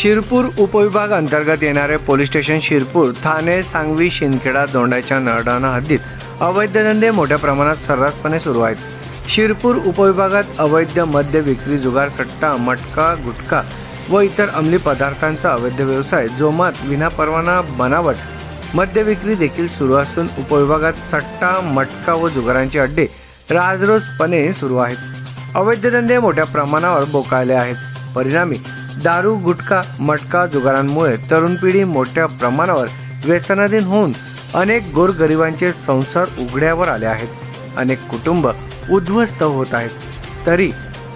शिरपूर उपविभाग अंतर्गत येणारे पोलीस स्टेशन शिरपूर ठाणे सांगवी शिंदखेडा दोंडाच्या नरडाणा हद्दीत अवैध धंदे मोठ्या प्रमाणात सर्रासपणे सुरू आहेत. शिरपूर उपविभागात अवैध मद्य विक्री जुगार सट्टा मटका गुटखा व इतर अंमली पदार्थांचा अवैध व्यवसाय जोमात विनापरवाना बनावट मद्य विक्री देखील सुरू असून उपविभागात सट्टा मटका व जुगारांचे अड्डे राजरोजपणे सुरू आहेत. अवैध धंदे मोठ्या प्रमाणावर बोकाळले आहेत. परिणामी दारू गुटखा मटका जुगारांमुळे तरुण पिढी मोठ्या प्रमाणावर व्यसनाधीन होऊन अनेक गोरगरिबांचे संसार उघड्यावर आले आहेत. अनेक कुटुंब उद्ध्वस्त होत आहेत. तरी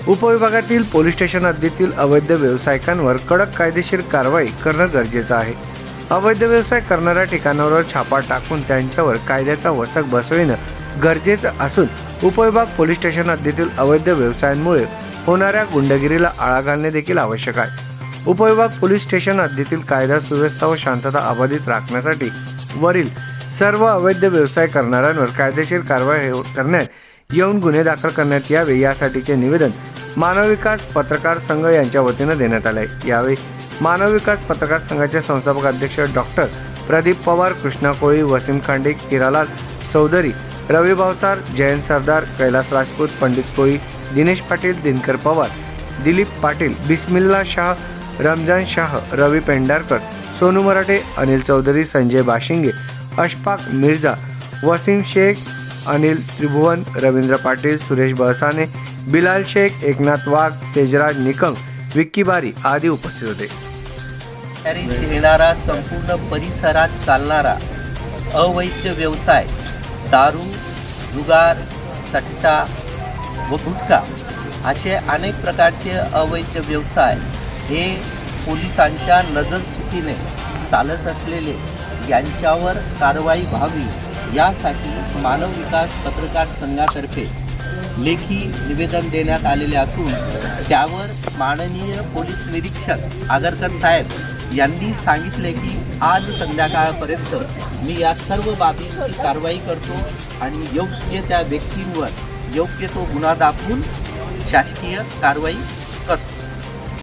उपविभागातील पोलीस स्टेशन हद्दीतील अवैध व्यावसायिकांवर कडक कायदेशीर कारवाई करणं गरजेचं आहे. अवैध व्यवसाय करणाऱ्या ठिकाणावर छापा टाकून त्यांच्यावर कायद्याचा वचक बसविणं गरजेचं असून उपविभाग पोलीस स्टेशन हद्दीतील अवैध व्यवसायांमुळे होणाऱ्या गुंडगिरीला आळा घालणे देखील आवश्यक आहे. उपविभाग पोलीस स्टेशन हद्दीतील कायदा सुव्यवस्था व शांतता अबाधित राखण्यासाठी वरील सर्व अवैध व्यवसाय करणाऱ्यांवर कायदेशीर कारवाई करण्यात येऊन गुन्हे दाखल करण्यात यावे यासाठीचे निवेदन मानव विकास पत्रकार संघ यांच्या वतीनं देण्यात आले यावेळी मानव विकास पत्रकार संघाचे संस्थापक अध्यक्ष डॉक्टर प्रदीप पवार कृष्णा कोळी वसीम खांडे किरालाल चौधरी रवी भावसार जयंत सरदार कैलास राजपूत पंडित कोळी दिनेश पाटील दिनकर पवार दिलीप पाटील बिस्मिल्ला शाह रमजान शाह रवी पेंढारकर सोनू मराठे अनिल चौधरी संजय बाशिंगे अशफाक मिर्झा वसीम शेख अनिल त्रिभुवन रवींद्र पाटील सुरेश बळसाने बिलाल शेख एकनाथ वाघ तेजराज निकम विक्की बारी आदी उपस्थित होते. येणारा संपूर्ण परिसरात चालणारा अवैध व्यवसाय दारू जुगार सट्टा व गुटखा असे अनेक प्रकारचे अवैध व्यवसाय हे पोलिसांच्या नजरचुकीने चालत असलेले यांच्यावर कारवाई व्हावी यासाठी मानव विकास पत्रकार संघातर्फे लेखी निवेदन देण्यात आलेले असून त्यावर माननीय पोलीस निरीक्षक आगरकर साहेब यांनी सांगितले की आज संध्याकाळपर्यंत मी या सर्व बाबींची कारवाई करतो आणि योग्य त्या व्यक्तींवर योग्य तो गुन्हा दाखवून शासकीय कारवाई करतो.